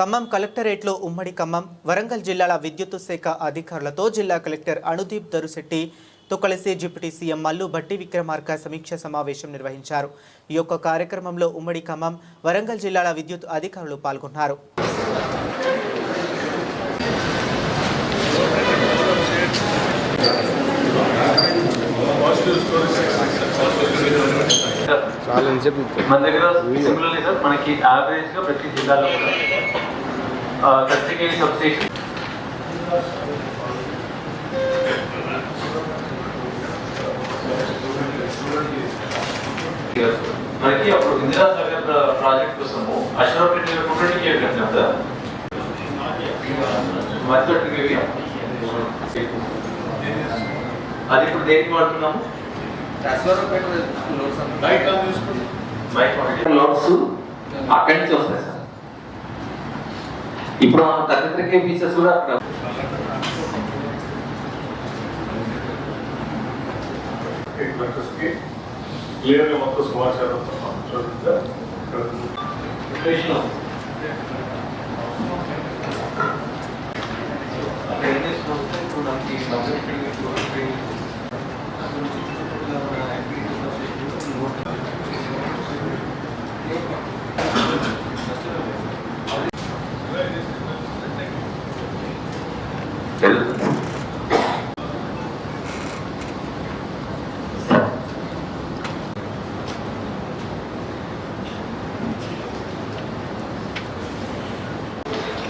ఖమ్మం కలెక్టరేట్లో ఉమ్మడి ఖమ్మం వరంగల్ జిల్లాల విద్యుత్ శాఖ అధికారులతో జిల్లా కలెక్టర్ అనుదీప్ దరుశెట్టి తో కలిసి డిప్యూటీ సీఎం మల్లు భట్టి విక్రమార్క సమీక్ష సమావేశం నిర్వహించారు. ఈ యొక్క కార్యక్రమంలో ఉమ్మడి ఖమ్మం వరంగల్ జిల్లాల విద్యుత్ అధికారులు పాల్గొన్నారు. మన దగ్గర సిమిలర్లీ సార్. మనకి యావరేజ్గా ప్రతి జిల్లాలో కూడా థర్టీ కేజీ సబ్స్టేషన్ మనకి అప్పుడు ఇందిరా సాగర్ ప్రాజెక్ట్ కోసము అశ్వరపేట కుటుంబ కేవి కట్టినాం సార్ మధ్య కేవి అది ఇప్పుడు దేనికి వాడుతున్నాము? లోడ్స్ అక్కడి నుంచి వస్తాయి ఇప్పుడు మనం థర్టీ త్రీ ఫీచర్స్ కూడా అక్కడ క్లియర్గా మొత్తం సమాచారం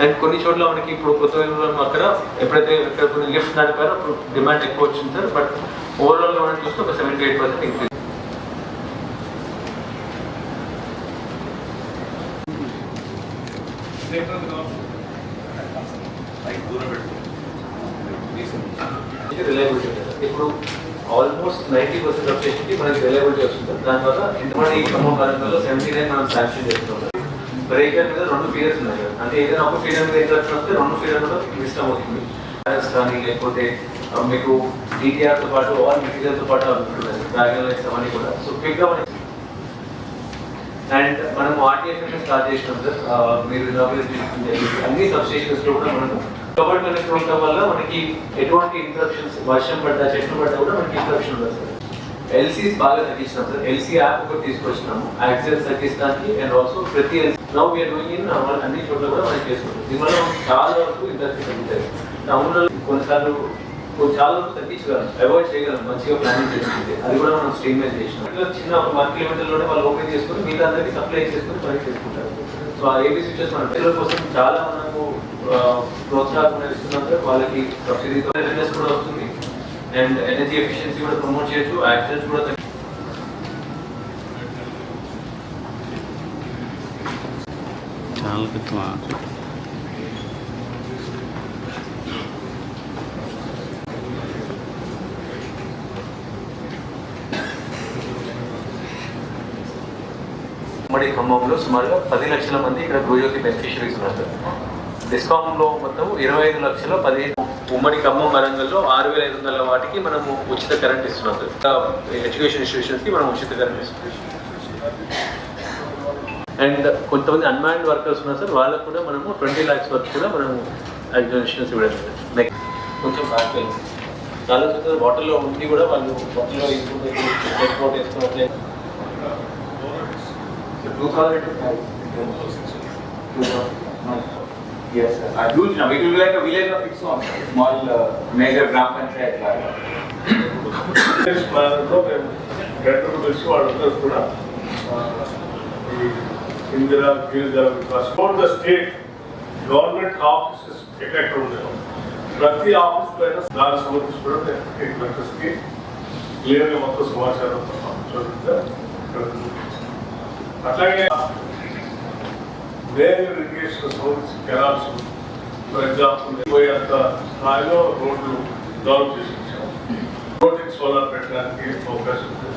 అండ్ కొన్ని చోట్ల మనకి ఇప్పుడు కొత్త అక్కడ ఎప్పుడైతే ఇక్కడ కొన్ని లిఫ్ట్ నడిపారో అప్పుడు డిమాండ్ ఎక్కువ వచ్చింది సార్. బట్ ఓవరాల్గా మనం చూస్తే ఒక సెవెంటీ ఎయిట్ పర్సెంట్ ఇంక్రీజ్ ఇప్పుడు ఆల్మోస్ట్ నైంటీ పర్సెంట్ ఆఫ్కి మనకి రిలయబిలిటీ వస్తుంది దానివల్ల ఇంతమంది ఖమ్మం కాలంలో సెవెంటీ నైన్ మనం శాంక్షన్ చేస్తున్నాం బ్రేకర్ మీద రెండు ఫీడర్స్ ఉన్నాయి కదా. అంటే ఏదైనా ఒక ఫీడర్ మీద ఇంట్రెస్ట్ వస్తే రెండు ఫీడర్ కూడా ఇష్టం అవుతుంది. Wires కానీ లేకపోతే మీకు డీటీఆర్తో తో పాటు ఆల్ మెటీరియల్తో పాటు అనుకుంటున్నారు బ్యాగ్ లైట్స్ అవన్నీ కూడా. సో క్విక్గా మనకి అండ్ మనం ఆర్టీఎఫ్ స్టార్ట్ చేసినాం సార్. మీరు అన్ని సబ్స్టేషన్స్లో కూడా మనం కవర్డ్ కనెక్ట్ ఉండటం వల్ల మనకి ఎటువంటి ఇంట్రప్షన్స్ వర్షం పడ్డా చెట్లు పడ్డా కూడా మనకి ఇంట్రప్షన్ ఉండదు సార్. ఎల్సీస్ బాగా తగ్గించినాం సార్ ఎల్సీ యాప్ ఒకటి తీసుకొచ్చినాము. యాక్సెస్ తగ్గించడానికి అండ్ ఆల్సో ప్రతి నౌ వీఆర్ డూయింగ్ ఇన్ అన్ని చోట్ల కూడా మనం చేసుకుంటాం. దీనివల్ల చాలా వరకు ఇంట్రెస్ట్ తగ్గుతాయి టౌన్లో కొన్నిసార్లు చాలా వరకు తగ్గించగలం. అవాయిడ్ చేయగలం. మంచిగా ప్లానింగ్ చేసుకుంటే. అది కూడా మనం స్ట్రీమ్లైన్ చేసినాం. ఇట్లా చిన్న ఒక వన్ కిలోమీటర్లోనే వాళ్ళు ఓపెన్ చేసుకుని మిగతా అందరికీ సప్లై చేసుకుని పని చేసుకుంటారు. సో ఆ ఏబీ స్విచెస్ మన పిల్లల కోసం చాలా మనకు ప్రోత్సాహం ఇస్తున్నాం సార్ వాళ్ళకి సబ్సిడీతో అవేర్నెస్ కూడా వస్తుంది. అండ్ ఎనర్జీ ఎఫిషియన్సీ కూడా ప్రమోట్ చేయొచ్చు యాక్సిడెంట్స్ కూడా చాలా ఉమ్మడి ఖమ్మంలో సుమారుగా పది లక్షల మంది ఇక్కడ గృహజ్యోతి బెనిఫిషరీస్ ఉన్నారు. డిస్కామ్లో మొత్తం ఇరవై ఐదు లక్షల పదిహేను ఉమ్మడి ఖమ్మం వరంగల్లో ఆరు వేల ఐదు వందల వాటికి మనము ఉచిత కరెంట్ ఇస్తున్నాం. సార్ ఎడ్యుకేషన్ ఇన్స్టిట్యూషన్స్కి మనం ఉచిత కరెంట్ ఇస్తున్నాం. అండ్ కొంతమంది అన్మాన్డ్ వర్కర్స్ ఉన్నారు సార్ వాళ్ళకు కూడా మనము ట్వంటీ ల్యాక్స్ వరకు కూడా మనము ఎగ్జామినేషన్స్ ఇవ్వడం నెక్స్ట్ కొంచెం బ్యాక్ చాలా చోట్ల వాటర్లో ఉండి కూడా వాళ్ళు వాటర్లో ఎక్స్పోర్ట్ వేసుకున్నట్లే. So 2005. Yes, sir. A huge number. It will be like a village of its own. Small, uh, major gram panchayat. like that. ప్లాన్లో మేము గంటకు తెలిసి వాళ్ళందరూ కూడా ఆ, ఈ Indira Girijana Vikas for the state government offices ఎక్కడెక్కడ ఉన్నాయో ప్రతి ఆఫీస్ పైన దాని సంబంధించి కూడా నేను వర్కర్స్కి క్లియర్గా మొత్తం సమాచారం చూడండి అట్లాగే వేరే ఇరిగేషన్ సంబంధించి కెనాల్స్ ఫర్ ఎగ్జాంపుల్ పోయేంత స్థాయిలో రోడ్లు డెవలప్ చేసి ఇచ్చాము సోలార్ పెట్టడానికి అవకాశం ఉంది